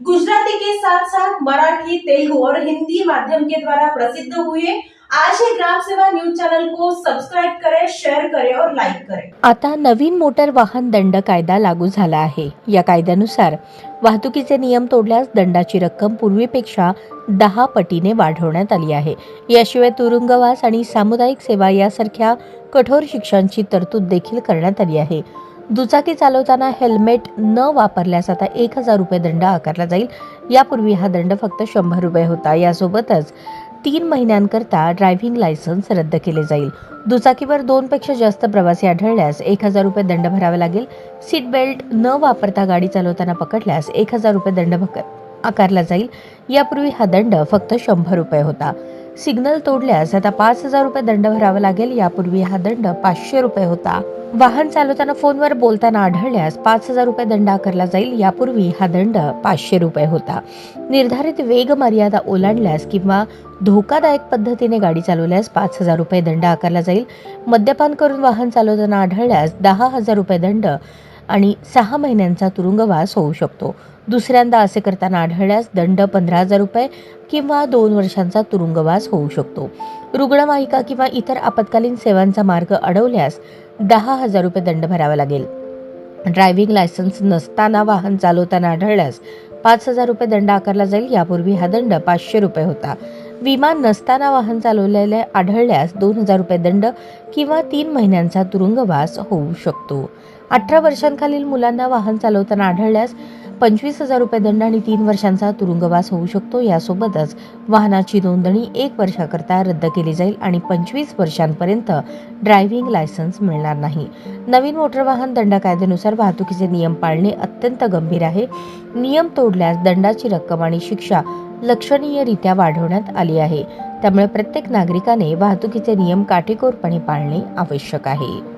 गुजराती के साथ साथ मराठी तेलुगु और हिंदी माध्यम के द्वारा प्रसिद्ध हुए आज ही ग्राम सेवा न्यूज चैनल को सब्सक्राइब करें शेयर करें और लाइक करें। आता नवीन मोटर वाहन दंड कायदा लागू झाला आहे. या कायद्यानुसार वाहतुकीचे नियम तोडल्यास दंडाची रक्कम पूर्वीपेक्षा दहा पटीने वाढवण्यात आली आहे. याशिवाय तुरुंगवास आणि सामुदायिक सेवा यासारख्या कठोर शिक्षांची तरतूद देखील करण्यात आली आहे. दुचाकी चालवताना हेल्मेट न वापरल्यास आता एक हजार रुपये दंड आकारला जाईल. यापूर्वी हा दंड फक्त शंभर रुपये होता. यासोबतच तीन महिन्यांकरता ड्रायव्हिंग लायसन्स रद्द केले जाईल. दुचाकीवर दोनपेक्षा जास्त प्रवासी आढळल्यास एक हजार रुपये दंड भरावा लागेल. सीट बेल्ट न वापरता गाडी चालवताना पकडल्यास एक हजार रुपये दंड आकारला जाईल. यापूर्वी हा दंड फक्त शंभर रुपये होता. सिग्नल तोडल्यास आता पाच हजार रुपये दंड भरावा लागेल. यापूर्वी हा दंड पाचशे रुपये होता. वाहन चालवताना फोनवर बोलताना आढळल्यास पाच हजार रुपये दंड आकारला जाईल. यापूर्वी हा दंड पाचशे रुपये होता. निर्धारित वेग मर्यादा ओलांडल्यास किंवा धोकादायक पद्धतीने गाडी चालवल्यास पाच हजार रुपये दंड आकारला जाईल. मद्यपान करून वाहन चालवताना आढळल्यास दहा हजार रुपये दंड आणि सहा महिन्यांचा तुरुंगवास होऊ शकतो. दुसऱ्यांदा असे करताना आढळल्यास दंड पंधरा हजार रुपये किंवा दोन वर्षांचा तुरुंगवास होऊ शकतो. रुग्णवाहिका किंवा इतर आपत्कालीन सेवांचा मार्ग अडवल्यास दहा हजार रुपये दंड भरावा लागेल. ड्रायव्हिंग लायसन्स नसताना वाहन चालवताना आढळल्यास पाच हजार रुपये दंड आकारला जाईल. यापूर्वी हा दंड पाचशे रुपये होता. विमा नसताना वाहन चालवलेले आढळल्यास दोन हजार रुपये दंड किंवा तीन महिन्यांचा तुरुंगवास होऊ शकतो. अठरा वर्षांखालील मुलांना वाहन चालवताना आढळल्यास पंचवीस हजार रुपये दंड आणि तीन वर्षांचा तुरुंगवास होऊ शकतो. यासोबतच वाहनाची नोंदणी एक वर्षाकरता रद्द केली जाईल आणि पंचवीस वर्षांपर्यंत ड्रायव्हिंग लायसन्स मिळणार नाही. नवीन मोटर वाहन दंड कायद्यानुसार वाहतुकीचे नियम पाळणे अत्यंत गंभीर आहे. नियम तोडल्यास दंडाची रक्कम आणि शिक्षा लक्षणीयरित्या वाढवण्यात आली आहे. त्यामुळे प्रत्येक नागरिकाने वाहतुकीचे नियम काटेकोरपणे पाळणे आवश्यक आहे.